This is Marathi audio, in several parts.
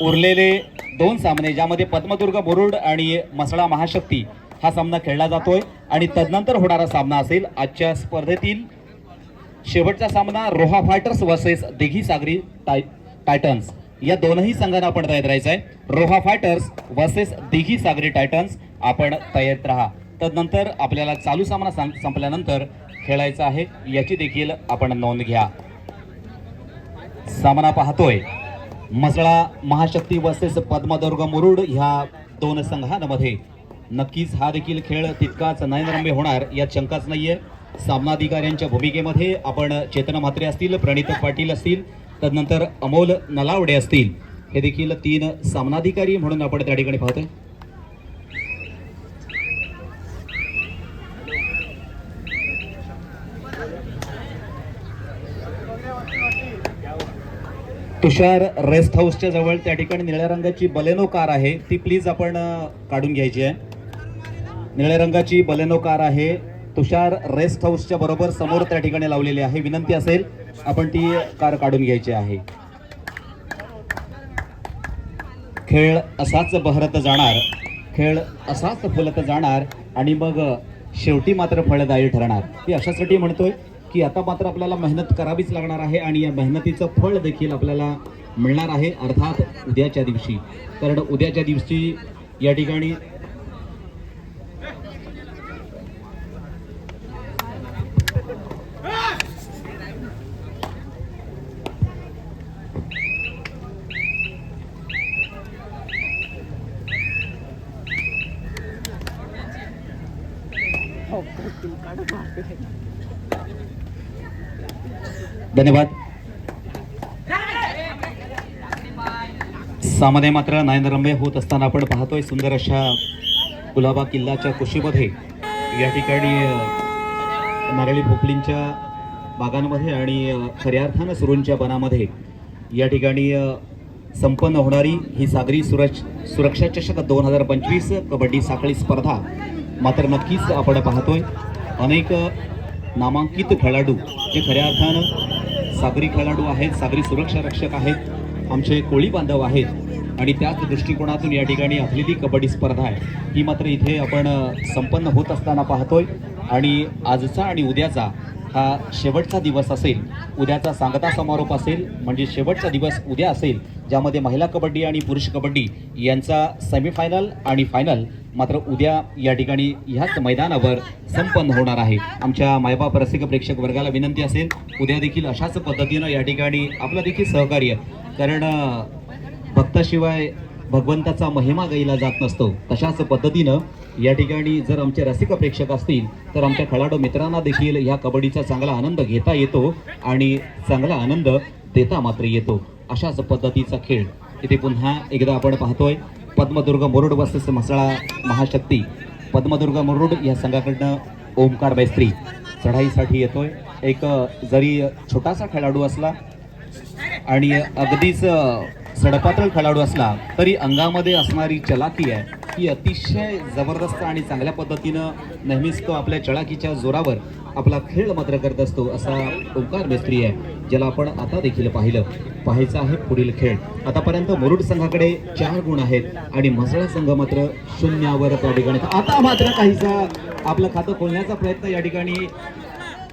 उरलेले दोन सामने ज्यामध्ये पद्मदुर्ग मुरुड आणि मसळा महाशक्ती हा सामना खेळला जातोय. आणि तदनंतर होणारा सामना असेल आजच्या स्पर्धेतील शेवटचा सामना रोहा फायटर्स वर्सेस दिघी सागरी टाय टायटन्स या दोनही संघांना आपण तयार राहायचं आहे रोहा फायटर्स वर्सेस दिघी सागरी टायटन्स आपण तयार राहा. तदनंतर आपल्याला चालू सामना संपल्यानंतर खेळायचा आहे. याची देखील आपण नोंद घ्या. सामना पाहतोय. मसळा महाशक्ती वर्सेस पद्मदुर्ग मुरुड ह्या दोन संघांमध्ये. नक्कीच हा देखील खेळ तितकाच नयनरम्य होणार यात शंकाच नाहीये. सामनाधिकाऱ्यांच्या भूमिकेमध्ये आपण चेतन म्हात्रे असतील प्रणित पाटील असतील तदनंतर अमोल नलावडे असतील. हे देखील तीन सामनाधिकारी म्हणून आपण त्या ठिकाणी पाहतोय. तुषार रेस्ट हाऊसच्या जवळ त्या ठिकाणी निळ्या रंगाची बलेनो कार आहे. ती प्लीज आपण काढून घ्यायची आहे. निळ्या रंगाची बलेनो कार आहे. तुषार रेस्ट हाऊसच्या बरोबर समोर त्या ठिकाणी लावलेली आहे. विनंती असेल आपण ती कार काढून घ्यायची आहे. खेळ असाच बहरत जाणार. खेळ असाच फुलत जाणार आणि मग शेवटी मात्र फळदायी ठरणार. ती अशासाठी म्हणतोय की आता मात्र आपल्याला मेहनत करावीच लागणार आहे आणि या मेहनतीचं फळ देखील आपल्याला मिळणार आहे अर्थात उद्याच्या दिवशी. कारण उद्याच्या दिवशी या ठिकाणी हो, हो, धन्यवाद. सामान्य मात्र नयनरम्य होत असताना आपण पाहतोय सुंदर अशा कुलाबा किल्ल्याच्या कुशीमध्ये. या ठिकाणी नारळी भोपळींच्या बागांमध्ये आणि खऱ्या अर्थानं सुरूंच्या बनामध्ये या ठिकाणी संपन्न होणारी ही सागरी सुरक्ष सुरक्षा चषक दोन हजार पंचवीस कबड्डी साखळी स्पर्धा मात्र नक्कीच आपण पाहतोय. अनेक नामांकित खेळाडू जे खऱ्या अर्थानं सागरी खेळाडू आहेत सागरी सुरक्षा रक्षक आहेत आमचे कोळी बांधव आहेत. आणि त्याच दृष्टिकोनातून या ठिकाणी आपली कबड्डी स्पर्धा आहे. ही मात्र इथे आपण संपन्न होत असताना पाहतोय. आणि आजचा आणि उद्याचा हा शेवटचा दिवस असेल उद्याचा सांगता समारोप असेल म्हणजे शेवटचा दिवस उद्या असेल ज्यामध्ये महिला कबड्डी आणि पुरुष कबड्डी यांचा सेमीफायनल आणि फायनल मात्र उद्या या ठिकाणी ह्याच मैदानावर संपन्न होणार आहे. आमच्या मायबाप रसिक प्रेक्षक वर्गाला विनंती असेल उद्या देखील अशाच पद्धतीनं या ठिकाणी आपलं देखील सहकार्य. कारण भक्ताशिवाय भगवंताचा महिमा गायला जात नसतो. तशाच पद्धतीनं या ठिकाणी जर आमचे रसिक प्रेक्षक असतील तर आमच्या खेळाडू मित्रांना देखील ह्या कबड्डीचा चांगला आनंद घेता येतो आणि चांगला आनंद देता मात्र येतो. अशाच पद्धतीचा खेळ. इथे पुन्हा एकदा आपण पाहतोय पद्मदुर्ग मुरुड वर्सेस म्हसळा महाशक्ती. पद्मदुर्ग मुरुड या संघाकडनं ओमकार मैस्त्री चढाईसाठी येतोय. एक जरी छोटासा खेळाडू असला आणि अगदीच सडपातळ खेळाडू असला तरी अंगामध्ये असणारी चलाकी आहे ती अतिशय जबरदस्त आणि चांगल्या पद्धतीनं नेहमीच तो आपल्या चळाकीच्या जोरावर आपला खेळ मात्र करत असतो असा ओंकार मिस्त्री आहे ज्याला आपण आता देखील पाहिलं. पाहायचं आहे पुढील खेळ. आतापर्यंत मुरुड संघाकडे चार गुण आहेत आणि म्हसळा संघ मात्र शून्यावर त्या ठिकाणी. आता मात्र काहीसा आपलं खातं खोलण्याचा प्रयत्न या ठिकाणी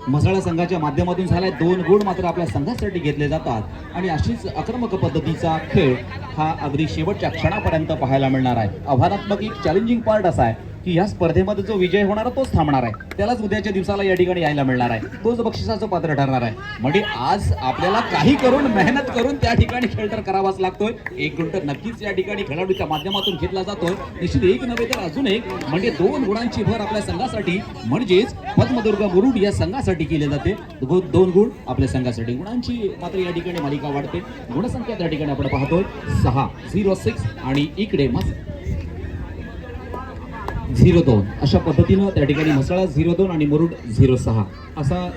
मसाळा संघाच्या माध्यमातून झालाय. दोन गुण मात्र आपल्या संघासाठी घेतले जातात. आणि अशीच आक्रमक पद्धतीचा खेळ हा अगदी शेवटच्या क्षणापर्यंत पाहायला मिळणार आहे. आव्हानात्मक एक चॅलेंजिंग पार्ट असा आहे. की या स्पर्धेमध्ये जो विजय होणार तोच थांबणार आहे. त्यालाच उद्याच्या दिवसाला या ठिकाणी यायला मिळणार आहे. तोच बक्षिसाचं पात्र ठरणार आहे. म्हणजे आज आपल्याला काही करून मेहनत करून त्या ठिकाणी खेळ तर करावाच लागतोय. एक गुण तर नक्कीच या ठिकाणी खेळाडूच्या माध्यमातून घेतला जातोय. निश्चित एक नव्हे तर अजून एक म्हणजे दोन गुणांची भर आपल्या संघासाठी म्हणजेच पद्मदुर्ग मुरुड या संघासाठी केले जाते. दोन गुण आपल्या संघासाठी. गुणांची मात्र या ठिकाणी मालिका वाढते. गुणसंख्या त्या ठिकाणी आपण पाहतोय. सहा झिरो सिक्स आणि इकडे मस्त. झिरो दोन. अशा पद्धतीनं त्या ठिकाणी मसाळा झिरो दोन आणि मुरुड झिरो सहा. असा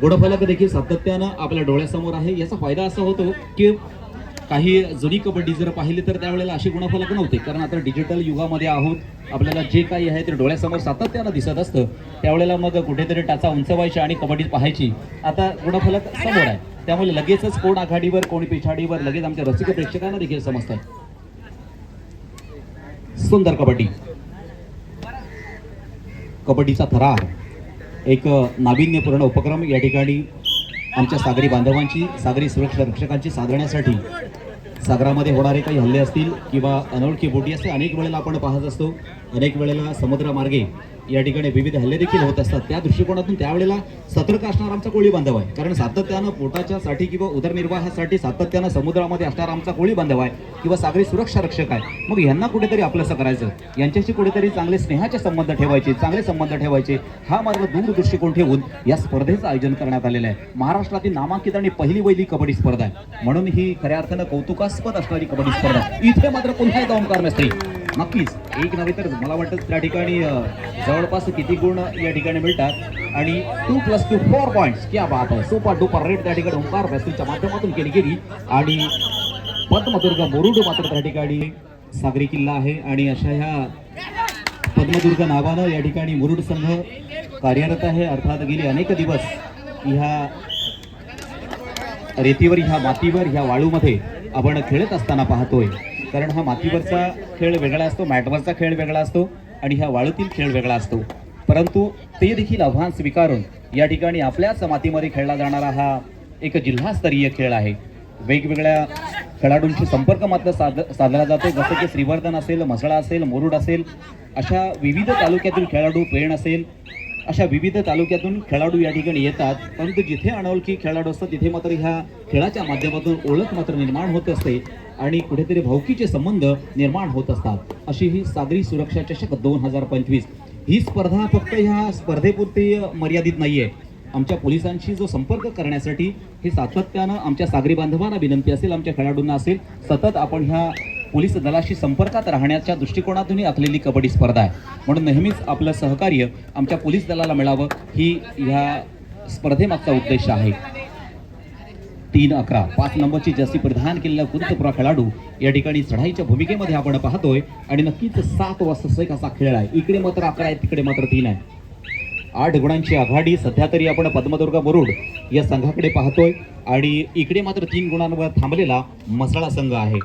गुणफलक देखील सातत्यानं आपल्या डोळ्यासमोर आहे. याचा फायदा असा होतो की काही जुनी कबड्डी जर पाहिली तर त्यावेळेला अशी गुणफलक नव्हते. कारण आता डिजिटल युगामध्ये आहोत. आपल्याला जे काही आहे ते डोळ्यासमोर सातत्यानं दिसत असतं. त्यावेळेला मग कुठेतरी टाचा उंचवायची आणि कबड्डी पाहायची. आता गुणफलक समोर आहे. त्यामुळे लगेचच कोण आघाडीवर कोण पिछाडीवर लगेच आमच्या रसिक प्रेक्षकांना देखील समजतं सुंदर कबड्डी. कबड्डीचा थरार. एक नाविन्यपूर्ण उपक्रम या ठिकाणी आमच्या सागरी बांधवांची सागरी सुरक्षा रक्षकांची साधण्यासाठी सागरामध्ये होणारे काही हल्ले असतील किंवा अनोळखी बोटी असतील अनेक वेळेला आपण पाहत असतो. अनेक वेळेला समुद्रामार्गे या ठिकाणी विविध हल्ले देखील होत असतात. त्या दृष्टिकोनातून त्यावेळेला सतर्क असणार आमचा कोळी बांधव आहे. कारण सातत्यानं पोटाच्या साठी किंवा उदरनिर्वाहासाठी सातत्यानं समुद्रामध्ये असणारा आमचा कोळी बांधव आहे किंवा सागरी सुरक्षा रक्षक आहे. मग यांना कुठेतरी आपलंसं करायचं. यांच्याशी कुठेतरी चांगले स्नेहाचे संबंध ठेवायचे चांगले संबंध ठेवायचे. हा मार्ग दूर दृष्टिकोन ठेवून या स्पर्धेचं आयोजन करण्यात आलेलं आहे. महाराष्ट्रातील नामांकित आणि पहिली वैली कबड्डी स्पर्धा आहे. म्हणून ही खऱ्या अर्थानं कौतुकास्पद असणारी कबड्डी स्पर्धा इथे मात्र पुन्हा एकदा ओंकार मिस्त्री. नक्कीच एक नव्हे तर मला वाटतं त्या ठिकाणी जवळपास किती गुण या ठिकाणी मिळतात. आणि two plus two four points क्या बात आहे सुपर डुपर रेट त्या ठिकाणी ओंकार मिस्त्रीच्या माध्यमातून केली गेली. आणि पद्मदुर्ग मुरुड मात्र त्या ठिकाणी सागरी किल्ला आहे. आणि अशा ह्या पद्मदुर्ग नावानं या ठिकाणी मुरुड संघ कार्यरत आहे. अर्थात गेले अनेक दिवस ह्या रेतीवर ह्या मातीवर ह्या वाळूमध्ये आपण खेळत असताना पाहतोय. कारण हा मातीवरचा खेळ वेगळा असतो मॅटवरचा खेळ वेगळा असतो आणि ह्या वाळूतील खेळ वेगळा असतो. परंतु ते देखील आव्हान स्वीकारून या ठिकाणी आपल्याच मातीमध्ये खेळला जाणारा हा एक जिल्हास्तरीय खेळ आहे. वेगवेगळ्या खेळाडूंशी संपर्क मात्र साध साधला जातो. जसं की श्रीवर्धन असेल म्हसळा असेल मुरुड असेल अशा विविध तालुक्यातील खेळाडू पेण असेल अशा विविध तालुक्यातून खेळाडू या ठिकाणी येतात. परंतु जिथे अनोळखी खेळाडू असतात तिथे मात्र ह्या खेळाच्या माध्यमातून ओळख मात्र निर्माण होत असते. आणि कुठेतरी भावकीचे संबंध निर्माण होत असतात. अशी ही सागरी सुरक्षा चषक दोन हजार पंचवीस. ही स्पर्धा फक्त ह्या स्पर्धेपुरती मर्यादित नाही आहे आमच्या पोलिसांशी जो संपर्क करण्यासाठी हे सातत्यानं आमच्या सागरी बांधवांना विनंती असेल आमच्या खेळाडूंना असेल सतत आपण ह्या पोलीस दलाशी संपर्कात राहण्याच्या दृष्टिकोनातूनही आखलेली कबड्डी स्पर्धा आहे. म्हणून नेहमीच आपलं सहकार्य आमच्या पोलीस दलाला मिळावं ही ह्या स्पर्धेमागचा उद्देश आहे. तीन अकरा. पाच नंबरची जर्सी परिधान केलेला कुरुतपुरा खेळाडू या ठिकाणी चढाईच्या भूमिकेमध्ये आपण पाहतोय. आणि नक्कीच सात वाजता एक असा खेळ आहे. इकडे मात्र अकरा आहे तिकडे मात्र तीन आहे आठ गुणांची आघाडी सध्या तरी आपण पद्मदुर्गा मुरुड या संघाकडे पाहतोय. आणि इकडे मात्र तीन गुणांवर थांबलेला मसाळा संघ आहे.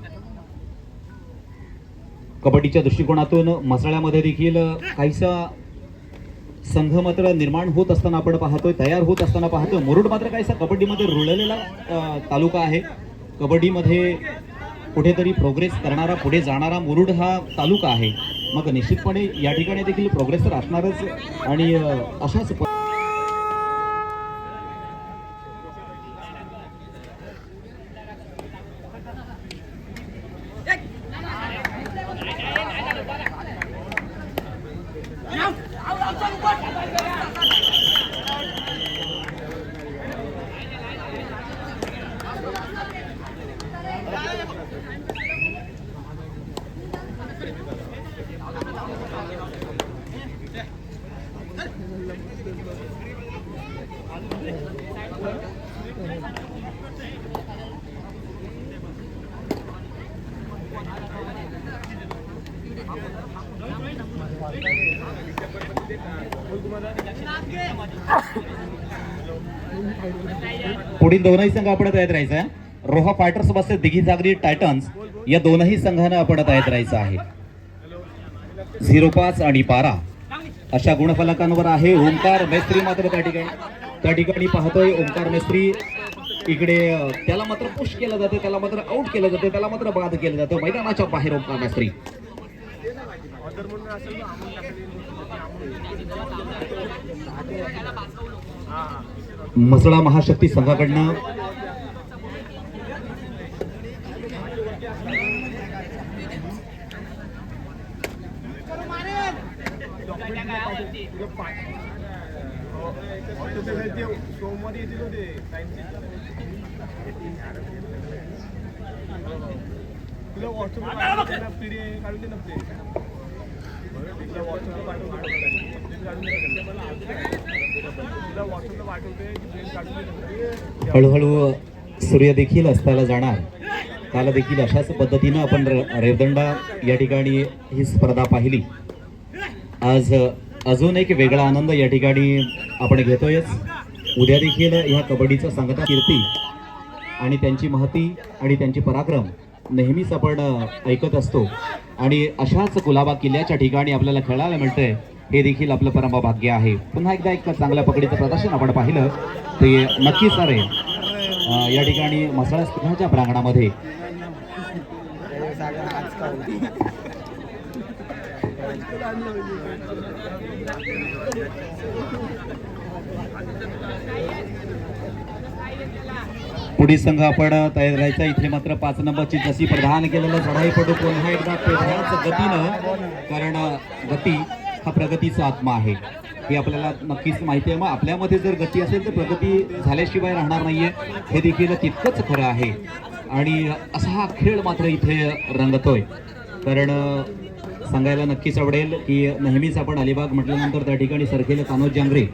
कबड्डीच्या दृष्टिकोनातून मसाळ्यामध्ये देखील काहीसा संघ मात्र निर्माण होत असताना आपण पाहतोय तयार होत असताना पाहतोय. मुरुड मात्र काहीसा कबड्डीमध्ये रुळलेला तालुका आहे. कबड्डीमध्ये कुठेतरी प्रोग्रेस करणारा पुढे जाणारा मुरुड हा तालुका आहे. मग निश्चितपणे या ठिकाणी देखील प्रोग्रेस तर असणारच आणि अशाच पुढील दोनही संघ आपण तयार राहायचं आहे रोहा फायटर्स बसते दिघी जागरी टायटन्स या दोनही संघांना आपण तयार राहायचं आहे. झिरो पाच आणि बारा. अशा गुणफलकांवर आहे ओंकार मेस्त्री मात्र त्या ठिकाणी. त्या ठिकाणी पाहतोय ओंकार मेस्त्री. इकडे त्याला मात्र पुश केलं जातं त्याला मात्र आउट केलं जातं त्याला मात्र बाद केलं जातं. मैदानाच्या बाहेर ओंकार मेस्त्री. मसळा महाशक्ती संघाकडनं. सोमवारी हळूहळू सूर्य देखील अस्ताला जाणार. त्याला देखील अशाच पद्धतीनं आपण रेवदंडा या ठिकाणी ही स्पर्धा पाहिली. आज अजून एक वेगळा आनंद या ठिकाणी आपण घेतोयच. उद्या देखील ह्या कबड्डीचा सांगता कीर्ती आणि त्यांची महती आणि त्यांची पराक्रम नेहमीच आपण ऐकत असतो. आणि अशाच कुलाबा किल्ल्याच्या ठिकाणी आपल्याला खेळायला मिळतंय. हे देखील आपलं परम भाग्य आहे. पुन्हा एकदा एक चांगल्या पकडीचं प्रदर्शन आपण पाहिलं. ते नक्कीच अरे या ठिकाणी मसाळा स्पर्धाच्या प्रांगणामध्ये. पुढील संघ आपण तयार राहायचा. इथे मात्र पाच नंबरची जशी प्रधान केलेलं चढाई पडू पुन्हा एकदा गतीनं कारण गती हा प्रगतीचा आत्मा आहे. हे आपल्याला नक्कीच माहिती आहे. मग आपल्यामध्ये जर गती असेल तर प्रगती झाल्याशिवाय राहणार नाहीये. हे देखील तितकंच खरं आहे. आणि असा हा खेळ मात्र इथे रंगतोय. कारण सांगायला नक्कीच आवडेल की नेहमीच आपण अलिबाग म्हटल्यानंतर त्या ठिकाणी सरखेल कानोज जांगरे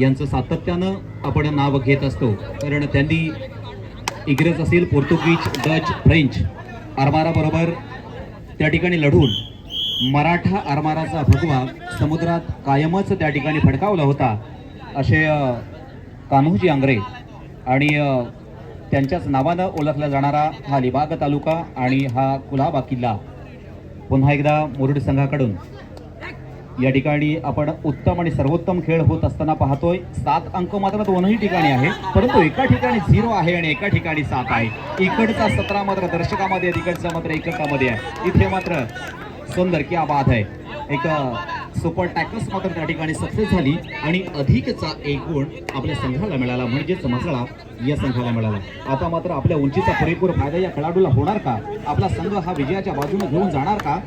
यांचं सातत्यानं आपण नाव घेत असतो. कारण त्यांनी इंग्रज असेल पोर्तुगीज डच फ्रेंच आरमाराबरोबर त्या ठिकाणी लढून मराठा आरमाराचा भगवा समुद्रात कायमच त्या ठिकाणी फडकावला होता असे कान्होजी आंग्रे आणि त्यांच्याच नावानं ओळखला जाणारा हा लिबाग तालुका आणि हा कुलाबा किल्ला. पुन्हा एकदा मुरुड संघाकडून. या ठिकाणी आपण उत्तम आणि सर्वोत्तम खेळ होत असताना पाहतोय सात अंक मात्र दोनही ठिकाणी आहे परंतु एका ठिकाणी झिरो आहे आणि एका ठिकाणी सात आहे. इकडचा सतरा मात्र दर्शकामध्ये तिकडचा मात्र एककामध्ये आहे. इथे मात्र सुंदर क्या बात आहे. एक सुपर टॅकल्स मात्र त्या ठिकाणी सक्सेस झाली आणि अधिकचा एक गुण आपल्या संघाला मिळाला. म्हणजेच मसाळा या संघाला मिळाला. आता मात्र आपल्या उंचीचा पुरेपूर फायदा या खेळाडूला होणार का? आपला संघ हा विजयाच्या बाजूने घेऊन जाणार का?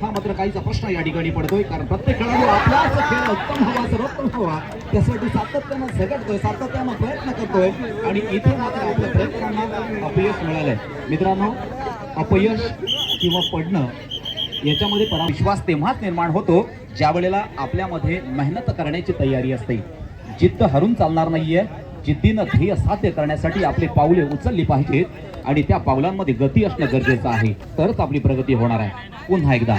हा मात्र काहीचा प्रश्न या ठिकाणी पडतोय कारण प्रत्येक खेळाडू आपलाच खेळ उत्तम हवा सर्वोत्तम हवा. त्यासाठी सातत्यानं झगडतोय सातत्यानं प्रयत्न करतोय आणि इथे मात्र आपल्या प्रयत्नांना अपयश मिळालंय. मित्रांनो अपयश किंवा पडणं याच्यामध्ये परा विश्वास तेव्हाच निर्माण होतो ज्या वेळेला आपल्यामध्ये मेहनत करण्याची तयारी असते. जिद्द हरून चालणार नाहीये. जिद्दीनं ध्येय साध्य करण्यासाठी आपली पावले उचलली पाहिजेत आणि त्या पावलांमध्ये गती असणं गरजेचं आहे. तरच आपली प्रगती होणार आहे. पुन्हा एकदा.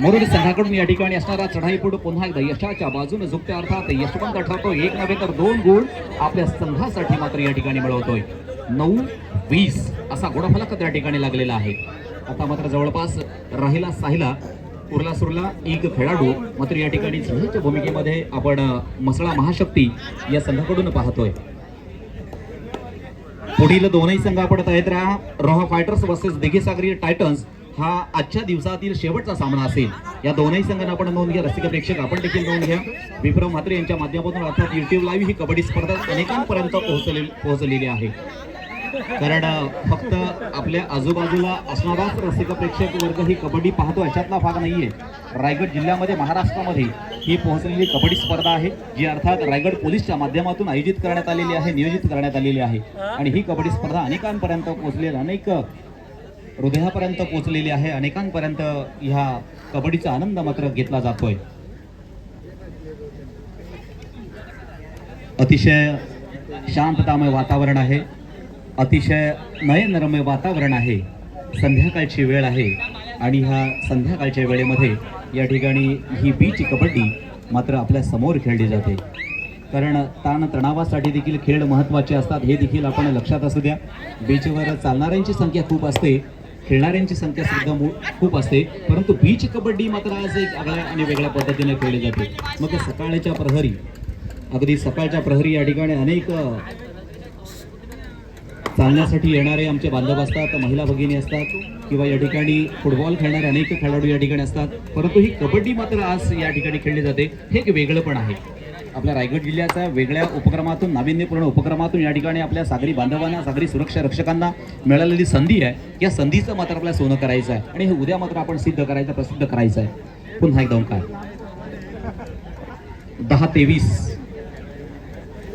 मुरुड संघाकडून या ठिकाणी असणारा चढाई पुढे पुन्हा एकदा यशाच्या बाजूने झुकते अर्थात यशवंत ठरतो एक नव्हे तर दोन गुण आपल्या संघासाठी मात्र या ठिकाणी मिळवतोय. नऊ वीस असा गुणफलक त्या ठिकाणी लागलेला आहे. आता मात्र जवळपास राहिला साहिला उरला सुरला एक खेळाडू. मात्र या ठिकाणी सिंहाच्या भूमिकेमध्ये आपण मसळा महाशक्ती या संघाकडून पाहतोय. पुढील दोनही संघ आपण तयार राहा. Roha fighters versus Dighesagari titans हा आजच्या दिवसातील शेवटचा सामना असेल. या दोनही संघांना आपण नोंद घ्या. रसिक प्रेक्षक आपण देखील नोंद घ्या. विक्रम म्हात्रे यांच्या माध्यमातून अर्थात युट्यूब लाईव्ह ही कबड्डी स्पर्धा अनेकांपर्यंत पोहोचले पोहोचलेली आहे. कारण फक्त आपल्या आजूबाजूला असणाराच रसिक प्रेक्षक वर्ग ही कबड्डी पाहतो अशातला भाग नाहीये. रायगड जिल्ह्यामध्ये महाराष्ट्रामध्ये ही पोहोचलेली कबड्डी स्पर्धा आहे जी अर्थात रायगड पोलीसच्या माध्यमातून आयोजित करण्यात आलेली आहे नियोजित करण्यात आलेली आहे. आणि ही कबड्डी स्पर्धा अनेकांपर्यंत पोहोचलेली अनेक हृदयापर्यंत पोहोचलेली आहे अनेकांपर्यंत ह्या कबड्डीचा आनंद मात्र घेतला जातोय. अतिशय शांततामय वातावरण आहे. अतिशय नयनरम्य वातावरण आहे. संध्याकाळची वेळ आहे आणि ह्या संध्याकाळच्या वेळेमध्ये या ठिकाणी ही बीच कबड्डी मात्र आपल्यासमोर खेळली जाते. कारण ताण तणावासाठी देखील खेळ महत्त्वाचे असतात हे देखील आपण लक्षात असू द्या. बीचवर चालणाऱ्यांची संख्या खूप असते खेळणाऱ्यांची संख्या सुद्धा खूप असते. परंतु बीच कबड्डी मात्र आज एक आगळ्या आणि वेगळ्या पद्धतीने खेळली जाते. मग सकाळच्या प्रहरी अगदी सकाळच्या प्रहरी या ठिकाणी अनेक चालण्यासाठी येणारे आमचे बांधव असतात महिला भगिनी असतात किंवा या ठिकाणी फुटबॉल खेळणारे अनेक खेळाडू या ठिकाणी असतात. परंतु ही कबड्डी मात्र आज या ठिकाणी खेळली जाते. हे एक वेगळं पण आहे. आपल्या रायगड जिल्ह्याच्या वेगळ्या उपक्रमातून नाविन्यपूर्ण उपक्रमातून या ठिकाणी आपल्या सागरी बांधवांना सागरी सुरक्षा रक्षकांना मिळालेली संधी आहे. या संधीचं मात्र आपल्याला सोनं करायचं आहे. आणि हे उद्या मात्र आपण सिद्ध करायचं प्रसिद्ध करायचं आहे. पुन्हा एकदा काय दहा तेवीस.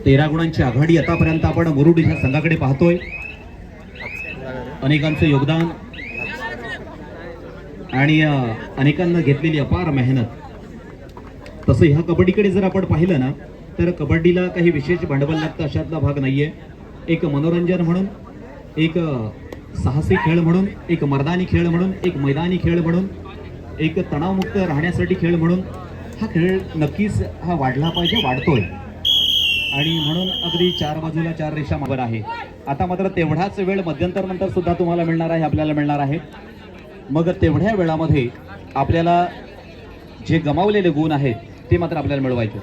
तेरा गुणांची आघाडी आतापर्यंत आपण मुरुड या संघाकडे पाहतोय. अनेकांचं योगदान आणि अनेकांना घेतलेली अपार मेहनत. तसं ह्या कबड्डीकडे जर आपण पाहिलं ना तर कबड्डीला काही विशेष भांडवल लागतं अशातला भाग नाहीये. एक मनोरंजन म्हणून एक साहसी खेळ म्हणून एक मर्दानी खेळ म्हणून एक मैदानी खेळ म्हणून एक तणावमुक्त राहण्यासाठी खेळ म्हणून हा खेळ नक्कीच हा वाढला पाहिजे वाढतोय. आणि म्हणून अगदी चार बाजूला चार रेषा मावर आहे. आता मात्र तेवढाच वेळ मध्यंतर नंतर सुद्धा तुम्हाला मिळणार आहे आपल्याला मिळणार आहे. मग तेवढ्या वेळामध्ये आपल्याला जे गमावलेले गुण आहेत ते मात्र आपल्याला मिळवायचे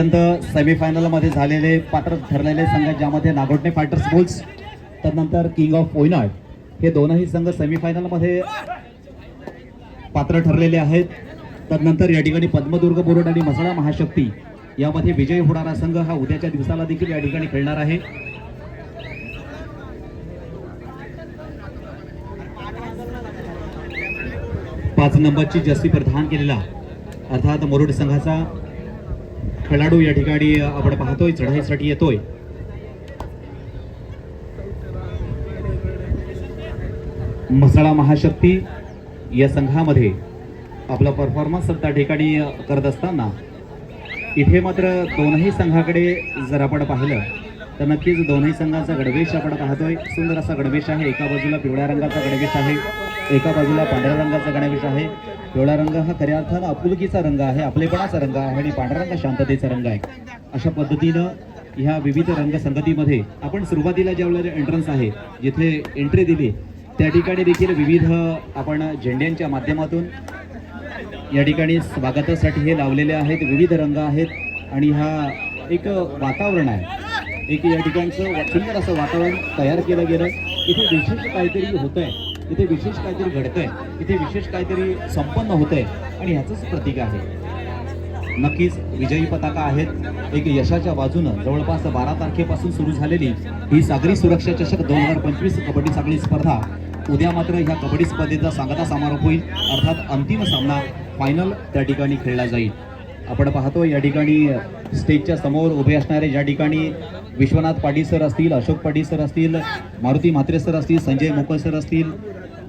आतापर्यंत सेमीफायनलमध्ये झालेले पात्र ठरलेले संघ ज्यामध्ये नागोटणे फायटर्स बुल्स त्यानंतर किंग ऑफ ओयनाड हे दोनही संघ सेमीफायनलमध्ये पात्र ठरलेले आहेत. त्यानंतर या ठिकाणी पद्मदुर्ग बोर्ड आणि मसळा महाशक्ती यामध्ये विजयी होणारा संघ हा उद्याच्या दिवसाला देखील या ठिकाणी खेळणार आहे. पाच नंबरची जस्ती प्रधान केलेला अर्थात मुरुड संघाचा खेळाडू या ठिकाणी आपण पाहतोय चढाईसाठी येतोय. म्हसळा महाशक्ती या संघामध्ये आपला परफॉर्मन्स त्या ठिकाणी करत असताना इथे मात्र दोनही संघाकडे जर आपण पाहिलं तर नक्कीच दोन्ही संघाचा गणवेश आपण पाहतोय. सुंदर असा गणवेश आहे. एका बाजूला पिवळ्या रंगाचा गणवेश आहे. एका बाजूला पांढऱ्या रंगाचा गणवेश आहे. पिवळा रंग हा खऱ्या अर्थानं आपुलकीचा रंग आहे. आपलेपणाचा रंग आहे आणि पांढरा रंग शांततेचा रंग आहे. अशा पद्धतीनं ह्या विविध रंगसंगतीमध्ये आपण सुरुवातीला ज्या वेळेला एंट्रन्स आहे जिथे एंट्री दिली त्या ठिकाणी देखील विविध आपण झेंड्यांच्या माध्यमातून या ठिकाणी स्वागतासाठी हे लावलेले आहेत. विविध रंग आहेत आणि हा एक वातावरण आहे. एक या ठिकाणचं सुंदर असं वातावरण तयार केलं गेलं. इथे विशेष काहीतरी होतंय. इथे विशेष काहीतरी घडतंय. इथे विशेष काहीतरी संपन्न होत आहे आणि ह्याचंच प्रतीक आहे. नक्कीच विजयी पताका आहेत. एक यशाच्या बाजूनं जवळपास बारा तारखेपासून सुरू झालेली ही सागरी सुरक्षा चषक दोन हजार पंचवीस कबड्डी सागरी स्पर्धा उद्या मात्र ह्या कबड्डी स्पर्धेचा सांगता समारोप होईल. अर्थात अंतिम सामना फायनल त्या ठिकाणी खेळला जाईल. आपण पाहतो या ठिकाणी स्टेजच्या समोर उभे असणारे ज्या ठिकाणी विश्वनाथ पाटील सर असतील अशोक पाटील सर असतील मारुती म्हात्रे सर असतील संजय मोकळ सर असतील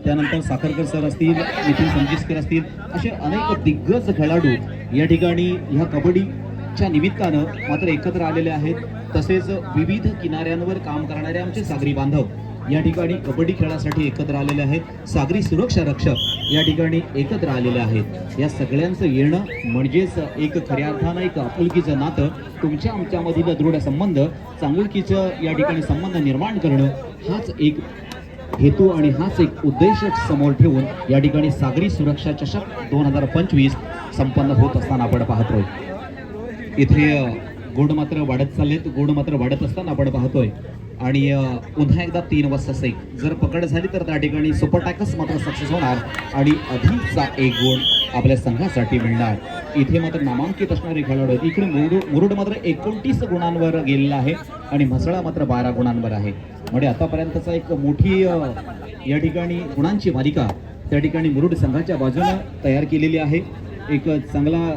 त्यानंतर साखरकर सर असतील नितीन संजीसकर असतील असे अनेक दिग्गज खेळाडू या ठिकाणी ह्या कबड्डीच्या निमित्तानं मात्र एकत्र आलेले आहेत. तसेच विविध किनाऱ्यांवर काम करणारे आमचे सागरी बांधव या ठिकाणी कबड्डी खेळासाठी एकत्र आलेले आहेत. सागरी सुरक्षा रक्षक या ठिकाणी एकत्र आलेले आहेत. या सगळ्यांचं येणं म्हणजेच एक खऱ्या अर्थानं एक आपुलकीचं नातं तुमच्या आमच्यामधील दृढ संबंध चांगुलकीचं या ठिकाणी संबंध निर्माण करणं हाच एक हेतू आणि हाच एक उद्देश समोर ठेवून या ठिकाणी सागरी सुरक्षा चषक दोन हजार पंचवीस संपन्न होत असताना आपण पाहतोय. इथे गुण मात्र वाढत चाललेत. गुण मात्र वाढत असताना आपण पाहतोय. आणि पुन्हा एकदा तीन वाजता सेक जर पकड झाली तर त्या ठिकाणी सुपरटॅकच मात्र सक्सेस होणार आणि अधिकचा एक गुण आपल्या संघासाठी मिळणार. इथे मात्र नामांकित असणारे खेळाडू इकडे मुरुड मुरुड मात्र एकोणतीस गुणांवर गेलेला आहे आणि म्हसळा मात्र बारा गुणांवर आहे. म्हणजे आतापर्यंतचा एक मोठी या ठिकाणी गुणांची मालिका त्या ठिकाणी मुरुड संघाच्या बाजूनं तयार केलेली आहे. एक चांगला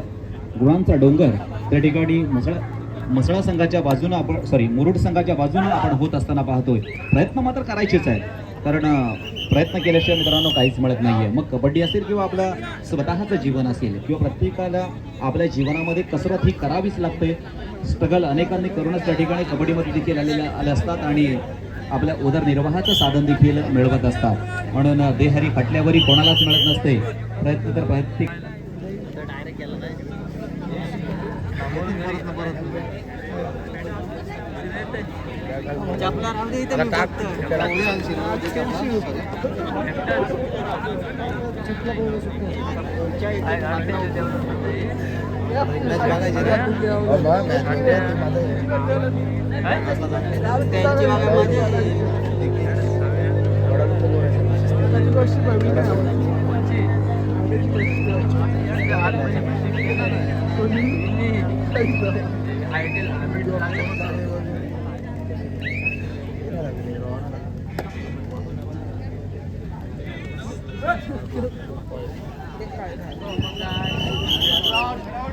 गुणांचा डोंगर त्या ठिकाणी म्हसळा मसळा संघाच्या बाजूनं आपण सॉरी मुरुड संघाच्या बाजूनं आपण होत असताना पाहतोय. प्रयत्न मात्र करायचेच आहेत. कारण प्रयत्न केल्याशिवाय मित्रांनो काहीच मिळत नाहीये. मग कबड्डी असेल किंवा आपलं स्वतःचं जीवन असेल किंवा प्रत्येकाला आपल्या जीवनामध्ये कसरत ही करावीच लागते. स्ट्रगल अनेकांनी करूनच त्या ठिकाणी कबड्डीमध्ये देखील आलेल्या आले असतात आणि आपल्या उदरनिर्वाहाचं साधन देखील मिळवत असतात. म्हणून देहारी फाटल्यावरही कोणालाच मिळत नसते. प्रयत्न तर प्रत्येक ada item yang kata. Terima kasih banyak.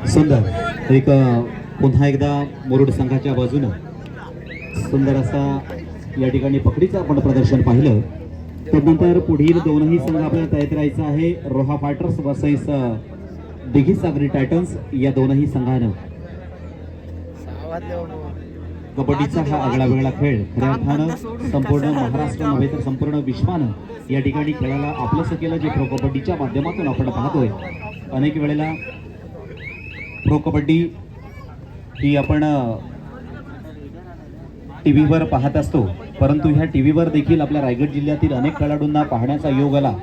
सुंदर. एक पुन्हा एकदा मुरुड संघाच्या बाजूनं सुंदर असा या ठिकाणी पकडीचं आपण प्रदर्शन पाहिलं. त्यानंतर पुढील दोनही संघ आपल्याला तयार करायचा आहे. रोहा फायटर्स वर्सेस दिघी सागरी टायटन्स या दोनही संघानं. कबड्डीचा हा आगळा वेगळा खेळ. खऱ्या अर्थानं संपूर्ण महाराष्ट्र नव्हे तर संपूर्ण विश्वानं या ठिकाणी खेळाला आपलंसं केलं जे प्रो कबड्डीच्या माध्यमातून आपण पाहतोय. अनेक वेळेला प्रो कबड्डी ही आपण टी व्हीवर पाहत असतो. परंतु ह्या टी व्हीवर देखील आपल्या रायगड जिल्ह्यातील अनेक खेळाडूंना पाहण्याचा योग आला.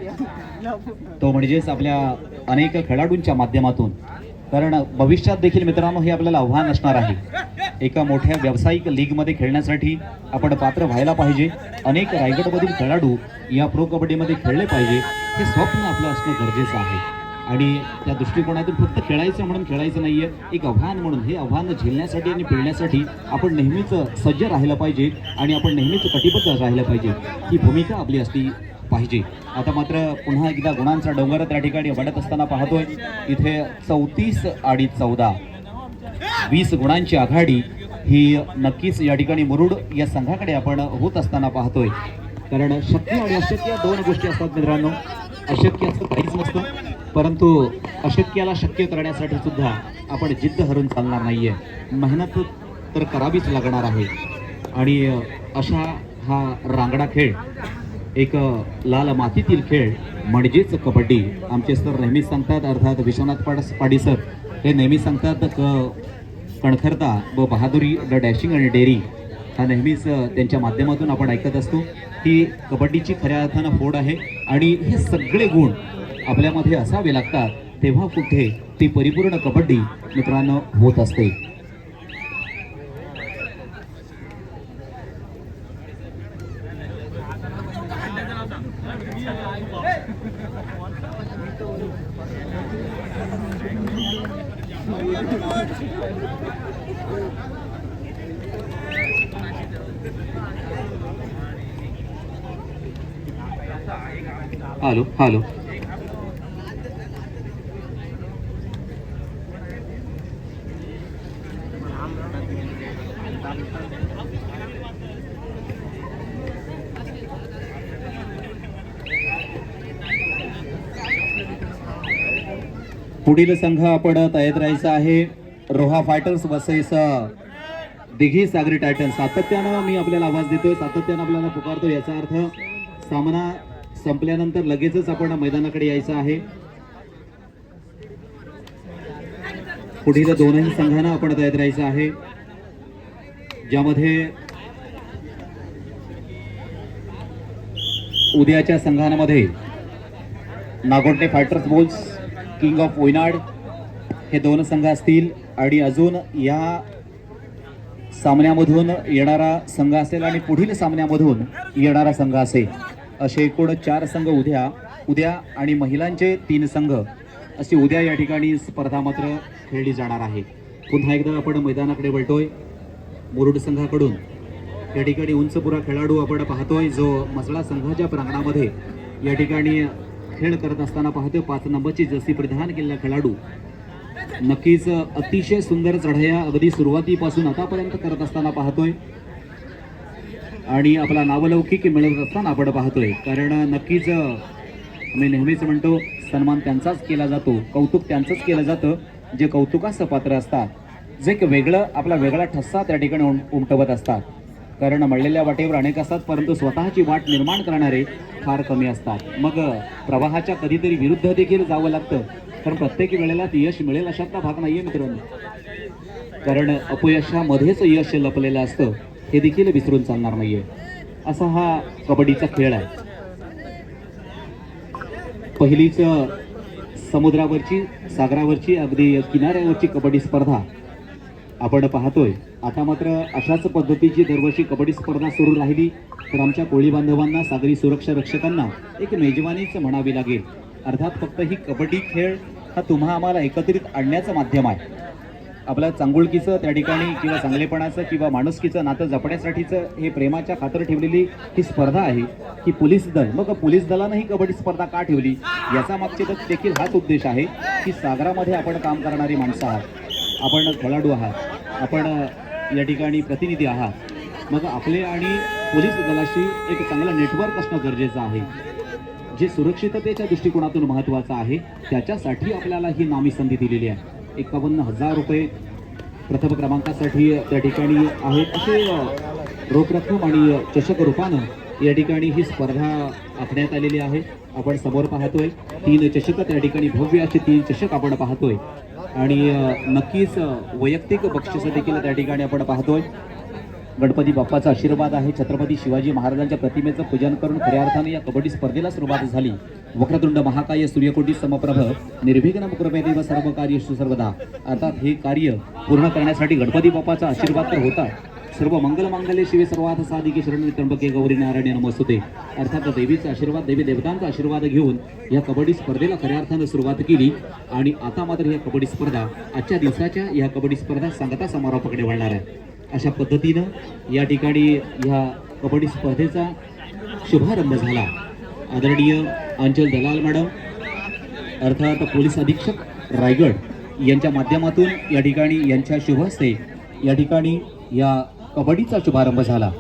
तो म्हणजेच आपल्या अनेक खेळाडूंच्या माध्यमातून. कारण भविष्यात देखील मित्रांनो हे आपल्याला आव्हान असणार आहे. एका मोठ्या व्यावसायिक लीगमध्ये खेळण्यासाठी आपण पात्र व्हायला पाहिजे. अनेक रायगडमधील खेळाडू या प्रो कबड्डीमध्ये खेळले पाहिजे. हे स्वप्न आपलं असणं गरजेचं आहे. आणि त्या दृष्टिकोनातून फक्त खेळायचं म्हणून खेळायचं नाही आहे एक आव्हान म्हणून. हे आव्हान झेलण्यासाठी आणि पिळण्यासाठी आपण नेहमीच सज्ज राहिलं पाहिजे आणि आपण नेहमीच कटिबद्ध राहिलं पाहिजे. ही भूमिका आपली असली पाहिजे. आता मात्र पुन्हा एकदा गुणांचा डोंगर त्या ठिकाणी वाढत असताना पाहतोय. इथे चौतीस आणि चौदा. वीस गुणांची आघाडी ही नक्कीच या ठिकाणी मुरुड या संघाकडे आपण होत असताना पाहतोय. कारण शक्य आणि अशक्य दोन गोष्टी असतात मित्रांनो. अशक्य असं काहीच नसतं परंतु अशक्याला शक्य करण्यासाठी सुद्धा आपण जिद्द हरून चालणार नाहीये. मेहनत तर करावीच लागणार आहे. आणि अशा हा रांगडा खेळ एक लाल मातीतील खेळ म्हणजेच कबड्डी आमचे सर नेहमीच सांगतात अर्थात विश्वनाथ पाड पाडी सर हे नेहमी सांगतात क कणखरता व बहादुरी द डॅशिंग आणि डेअरी हा नेहमीच त्यांच्या माध्यमातून आपण ऐकत असतो. ही कबड्डीची खऱ्या अर्थानं फोड आहे आणि हे सगळे गुण आपल्यामध्ये असावे लागतात तेव्हा कुठे ती परिपूर्ण कबड्डी मित्रांनो होत असते. हॅलो. पुढील संघ आपण तयार राहायचा आहे. रोहा फायटर्स वर्सेस दिघी सागरी टायटन्स. सातत्यानं मी आपल्याला आवाज देतोय. सातत्यानं आपल्याला पुकारतो याचा अर्थ सामना संपल्यानंतर लगेचच आपण मैदानाकडे यायचं आहे. पुढील दोनही संघांना आपण तयार राहायचं आहे. ज्यामध्ये उद्याच्या संघांमध्ये Nagothane fighters bulls king of Wayanad हे दोन संघ असतील. आणि अजून या सामन्यामधून येणारा संघ असेल आणि पुढील सामन्यामधून येणारा संघ असेल. असे एकूण चार संघ उद्या उद्या आणि महिलांचे तीन संघ अशी उद्या या ठिकाणी स्पर्धा मात्र खेळली जाणार आहे. पुन्हा एकदा आपण मैदानाकडे वळतोय. मुरुड संघाकडून या ठिकाणी उंचपुरा खेळाडू आपण पाहतोय जो मसळा संघाच्या प्रांगणामध्ये या ठिकाणी खेळ करत असताना पाहतोय. पाच नंबरची जसी परिधान केलेला खेळाडू. नक्कीच अतिशय सुंदर चढाया अगदी सुरुवातीपासून आतापर्यंत करत असताना पाहतोय. आणि आपला नावलौकिक मिळवत असताना आपण पाहतोय. कारण नक्कीच मी नेहमीच म्हणतो सन्मान त्यांचाच केला जातो कौतुक त्यांचंच केलं जातं. जे कौतुकास पात्र असतात जे एक वेगळं आपला वेगळा ठस्सा त्या ठिकाणी उम- उमटवत असतात. कारण मळलेल्या वाटेवर अनेक असतात परंतु स्वतःची वाट निर्माण करणारे फार कमी असतात. मग प्रवाहाच्या कधीतरी विरुद्ध देखील जावं लागतं. कारण प्रत्येक वेळेला ते यश मिळेल अशातला भाग नाहीये मित्रांनो. कारण अपयशामध्येच यश लपलेलं असतं. हे देखील विसरून चालणार नाहीये. असा हा कबड्डीचा खेळ आहे. पहिलीच समुद्रावरची सागरावरची अगदी किनाऱ्यावरची कबड्डी स्पर्धा आपण पाहतोय. आता मात्र अशाच पद्धतीची दरवर्षी कबड्डी स्पर्धा सुरू राहिली तर आमच्या कोळी बांधवांना सागरी सुरक्षा रक्षकांना एक मेजवानीच म्हणावी लागेल. अर्थात फक्त ही कबड्डी खेळ हा तुम्हा आम्हाला एकत्रित आणण्याचं माध्यम आहे. आपलं चांगुळकीचं त्या ठिकाणी किंवा चांगलेपणाचं किंवा माणुसकीचं नातं जपण्यासाठीचं हे प्रेमाच्या खातर ठेवलेली ही स्पर्धा आहे. ही पोलीस दल. मग पोलीस दलानं ही कबड्डी स्पर्धा का ठेवली? याचा मागचे तर देखील हाच उद्देश आहे की सागरामध्ये आपण काम करणारी माणसं आहात. आपण खेळाडू आहात. आपण या ठिकाणी प्रतिनिधी आहात. मग आपले आणि पोलीस दलाशी एक चांगलं नेटवर्क असणं गरजेचं आहे. जे सुरक्षिततेच्या दृष्टिकोनातून महत्त्वाचं आहे त्याच्यासाठी आपल्याला ही नामी संधी दिलेली आहे. एकावन्न हजार रुपये प्रथम क्रमांकासाठी त्या ठिकाणी आहेत. असे रोख रक्कम आणि चषक रूपानं या ठिकाणी ही स्पर्धा आखण्यात आलेली आहे. आपण समोर पाहतोय तीन चषक त्या ठिकाणी भव्य असे तीन चषक आपण पाहतोय. आणि नक्कीच वैयक्तिक बक्षिसं देखील त्या ठिकाणी आपण पाहतोय. गणपती बाप्पाचा आशीर्वाद आहे. छत्रपती शिवाजी महाराजांच्या प्रतिमेचं पूजन करून खऱ्या अर्थाने या कबड्डी स्पर्धेला सुरुवात झाली. वक्रतुंड महाकाय सूर्यकोटी समप्रभ निर्विघ्न कृपेदेव सर्व कार्य सर्वदा अर्थात हे कार्य पूर्ण करण्यासाठी गणपती बाप्पाचा आशीर्वाद तर होता. सर्व मंगल मंगले शिवे सर्वात साधिके शरण त्र्यंबके गौरी नारायण नमस्तुते. अर्थात देवीचा आशीर्वाद देवी देवतांचा आशीर्वाद घेऊन या कबड्डी स्पर्धेला खऱ्या अर्थानं सुरुवात केली आणि आता मात्र या कबड्डी स्पर्धा आजच्या दिवसाच्या या कबड्डी स्पर्धा सांगता समारोपाकडे वळणार आहे. अशा पद्धतीनं या ठिकाणी ह्या कबड्डी स्पर्धेचा शुभारंभ झाला. आदरणीय अंचल दलाल मॅडम अर्थात पोलीस अधीक्षक रायगड यांच्या माध्यमातून या ठिकाणी यांच्या शुभ हस्ते या ठिकाणी या कबड्डीचा शुभारंभ झाला.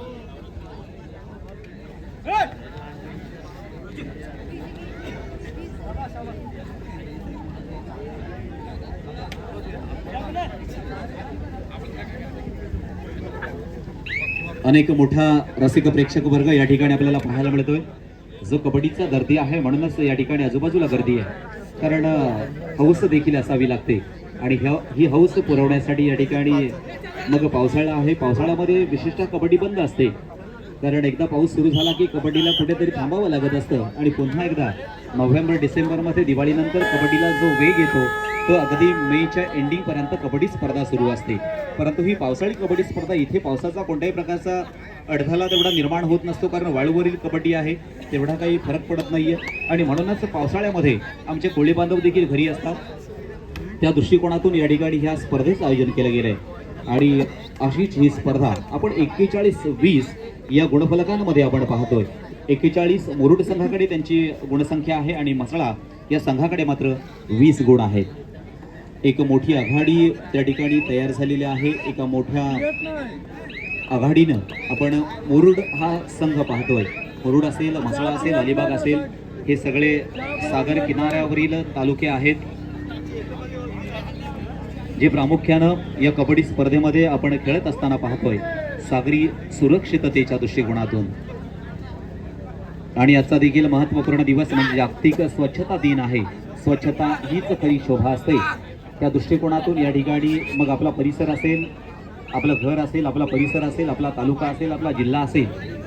अनेक मोठा रसिक प्रेक्षक वर्ग या ठिकाणी आपल्याला पाहायला मिळतोय. जो कबड्डीचा गर्दी आहे म्हणूनच या ठिकाणी आजूबाजूला गर्दी आहे. कारण हौस देखील असावी लागते. आणि ह्या- ही हौस पुरवण्यासाठी या ठिकाणी मग पावसाळा आहे. पावसाळ्यामध्ये विशिष्ट कबड्डी बंद असते. कारण एकदा पाऊस सुरू झाला की कबड्डीला कुठेतरी थांबावं लागत असतं. आणि पुन्हा एकदा नोव्हेंबर डिसेंबरमध्ये दिवाळीनंतर कबड्डीला जो वेग येतो तो अगदी मेच्या एंडिंगपर्यंत कबड्डी स्पर्धा सुरू असते. परंतु ही पावसाळी कबड्डी स्पर्धा इथे पावसाचा कोणत्याही प्रकारचा अडथळा तेवढा निर्माण होत नसतो कारण वाळूवरील कबड्डी आहे तेवढा काही फरक पडत नाहीये. आणि म्हणूनच पावसाळ्यामध्ये आमचे कोळी बांधव देखील घरी असतात. त्या दृष्टिकोनातून या ठिकाणी ह्या स्पर्धेचं आयोजन केलं गेलं आहे आणि अशीच ही स्पर्धा आपण एक्केचाळीस वीस या गुणफलकांमध्ये आपण पाहतोय. एक्केचाळीस मुरुड संघाकडे त्यांची गुणसंख्या आहे आणि मसळा या संघाकडे मात्र वीस गुण आहेत. एक मोठी आघाडी त्या ठिकाणी तयार झालेली आहे. एका मोठ्या आघाडीनं आपण मुरुड हा संघ पाहतोय. मुरुड असेल म्हसळा असेल अलिबाग असेल हे सगळे सागर किनाऱ्यावरील तालुके आहेत. जे प्रामुख्यानं या कबड्डी स्पर्धेमध्ये आपण खेळत असताना पाहतोय. सागरी सुरक्षिततेच्या दृष्टिकोनातून. आणि आजचा देखील महत्त्वपूर्ण दिवस म्हणजे जागतिक स्वच्छता दिन आहे. स्वच्छता हीच खरी शोभा असते. त्या दृष्टिकोनातून या ठिकाणी मग आपला परिसर असेल आपलं घर असेल आपला परिसर असेल आपला तालुका असेल आपला जिल्हा असेल